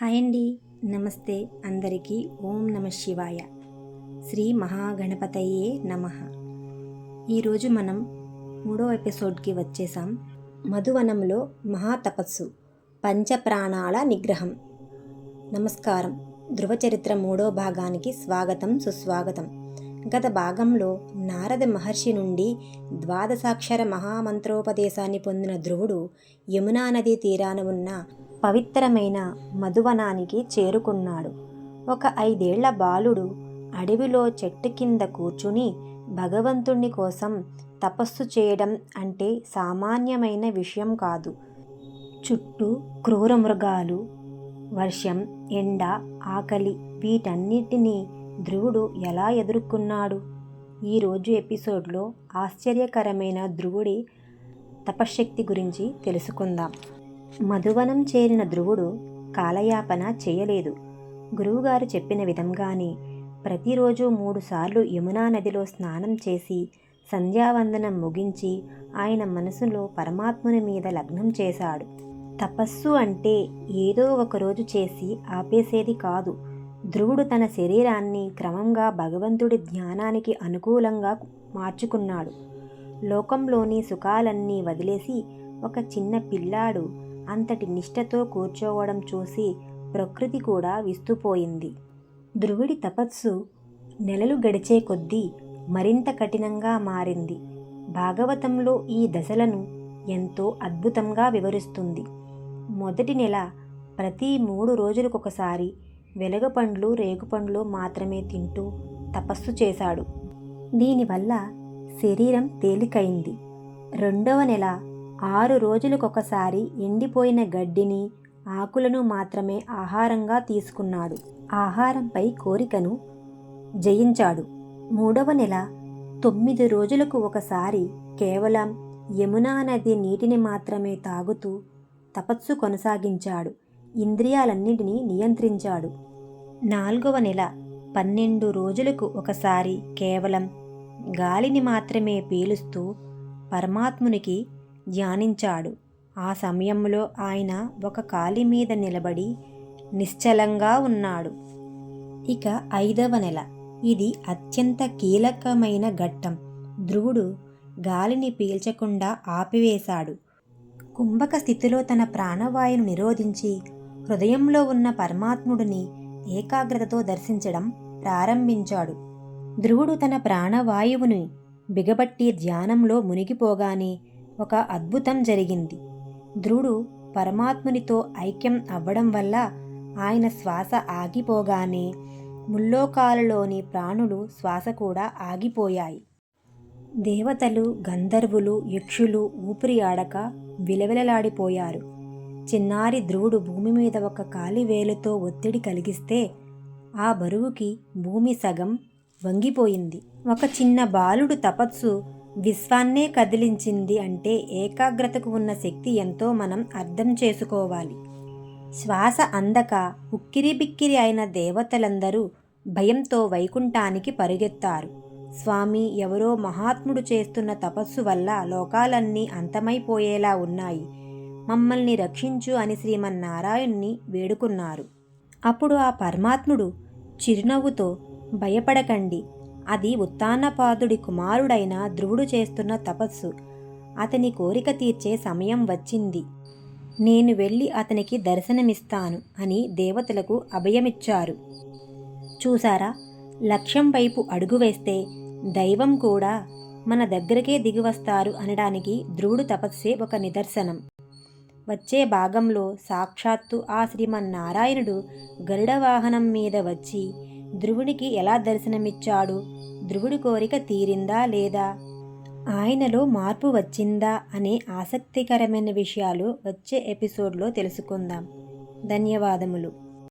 Hi అండి. నమస్తే అందరికీ ఓం నమ శివాయ. శ్రీ మహాగణపతయే నమ. ఈరోజు మనం మూడో ఎపిసోడ్కి వచ్చేసాం. మధువనంలో మహాతపస్సు పంచప్రాణాల నిగ్రహం. నమస్కారం. ధృవచరిత్ర మూడో భాగానికి స్వాగతం సుస్వాగతం. గత భాగంలో నారద మహర్షి నుండి ద్వాదశాక్షర మహామంత్రోపదేశాన్ని పొందిన ధ్రువుడు యమునా నదీ తీరాన ఉన్న పవిత్రమైన మధువనానికి చేరుకున్నాడు. ఒక ఐదేళ్ళ బాలుడు అడవిలో చెట్టు కింద కూర్చుని భగవంతుని కోసం తపస్సు చేయడం అంటే సామాన్యమైన విషయం కాదు. చుట్టూ క్రూర మృగాలు వర్షం ఎండ ఆకలి వీటన్నిటినీ ధ్రువుడు ఎలా ఎదుర్కొన్నాడు? ఈరోజు ఎపిసోడ్లో ఆశ్చర్యకరమైన ధ్రువుడి తపశ్శక్తి గురించి తెలుసుకుందాం. మధువనం చేరిన ధ్రువుడు కాలయాపన చేయలేదు. గురువుగారు చెప్పిన విధంగానే ప్రతిరోజు మూడుసార్లు యమునా నదిలో స్నానం చేసి సంధ్యావందనం ముగించి ఆయన మనసులో పరమాత్ముని మీద లగ్నం చేశాడు. తపస్సు అంటే ఏదో ఒకరోజు చేసి ఆపేసేది కాదు. ధ్రువుడు తన శరీరాన్ని క్రమంగా భగవంతుడి ధ్యానానికి అనుకూలంగా మార్చుకున్నాడు. లోకంలోని సుఖాలన్నీ వదిలేసి ఒక చిన్న పిల్లాడు అంతటి నిష్ఠతో కూర్చోవడం చూసి ప్రకృతి కూడా విస్తుపోయింది. ధ్రువుడి తపస్సు నెలలు గడిచే కొద్దీ మరింత కఠినంగా మారింది. భాగవతంలో ఈ దశలను ఎంతో అద్భుతంగా వివరిస్తుంది. మొదటి నెల ప్రతి మూడు రోజులకొకసారి వెలగపండ్లు రేగుపండ్లు మాత్రమే తింటూ తపస్సు చేశాడు. దీనివల్ల శరీరం తేలికైంది. రెండవ నెల ఆరు రోజులకొకసారి ఎండిపోయిన గడ్డిని ఆకులను మాత్రమే ఆహారంగా తీసుకున్నాడు. ఆహారంపై కోరికను జయించాడు. మూడవ నెల తొమ్మిది రోజులకు ఒకసారి కేవలం యమునా నది నీటిని మాత్రమే తాగుతూ తపస్సు కొనసాగించాడు. ఇంద్రియాలన్నిటినీ నియంత్రించాడు. నాలుగవ నెల పన్నెండు రోజులకు ఒకసారి కేవలం గాలిని మాత్రమే పీలుస్తూ పరమాత్మునికి ధ్యానించాడు. ఆ సమయంలో ఆయన ఒక కాలి మీద నిలబడి నిశ్చలంగా ఉన్నాడు. ఇక ఐదవ నెల. ఇది అత్యంత కీలకమైన ఘట్టం. ధ్రువుడు గాలిని పీల్చకుండా ఆపివేశాడు. కుంభక స్థితిలో తన ప్రాణవాయును నిరోధించి హృదయంలో ఉన్న పరమాత్ముడిని ఏకాగ్రతతో దర్శించడం ప్రారంభించాడు. ధ్రువుడు తన ప్రాణవాయువుని బిగబట్టి ధ్యానంలో మునిగిపోగానే ఒక అద్భుతం జరిగింది. ధ్రువుడు పరమాత్మునితో ఐక్యం అవ్వడం వల్ల ఆయన శ్వాస ఆగిపోగానే ముల్లోకాలలోని ప్రాణులు శ్వాస కూడా ఆగిపోయాయి. దేవతలు గంధర్వులు యక్షులు ఊపిరి ఆడక విలవిలలాడిపోయారు. చిన్నారి ధ్రువుడు భూమి మీద ఒక కాలి వేలుతో ఒత్తిడి కలిగిస్తే ఆ బరువుకి భూమి సగం వంగిపోయింది. ఒక చిన్న బాలుడు తపస్సు విశ్వాన్నే కదిలించింది అంటే ఏకాగ్రతకు ఉన్న శక్తి ఎంతో మనం అర్థం చేసుకోవాలి. శ్వాస అందక ఉక్కిరి బిక్కిరి అయిన దేవతలందరూ భయంతో వైకుంఠానికి పరుగెత్తారు. స్వామి ఎవరో మహాత్ముడు చేస్తున్న తపస్సు వల్ల లోకాలన్నీ అంతమైపోయేలా ఉన్నాయి. మమ్మల్ని రక్షించు అని శ్రీమన్నారాయణ్ణి వేడుకున్నారు. అప్పుడు ఆ పరమాత్ముడు చిరునవ్వుతో భయపడకండి అది ఉత్తానపాదుడి కుమారుడైన ధ్రువుడు చేస్తున్న తపస్సు. అతని కోరిక తీర్చే సమయం వచ్చింది. నేను వెళ్ళి అతనికి దర్శనమిస్తాను అని దేవతలకు అభయమిచ్చారు. చూసారా లక్ష్యం వైపు అడుగు వేస్తే దైవం కూడా మన దగ్గరకే దిగివస్తారు అనడానికి ధ్రువుడు తపస్సే ఒక నిదర్శనం. వచ్చే భాగంలో సాక్షాత్తు ఆ శ్రీమన్నారాయణుడు గరుడ వాహనం మీద వచ్చి ధ్రువునికి ఎలా దర్శనమిచ్చాడు? ధ్రువుడి కోరిక తీరిందా లేదా? ఆయనలో మార్పు వచ్చిందా అనే ఆసక్తికరమైన విషయాలు వచ్చే ఎపిసోడ్లో తెలుసుకుందాం. ధన్యవాదములు.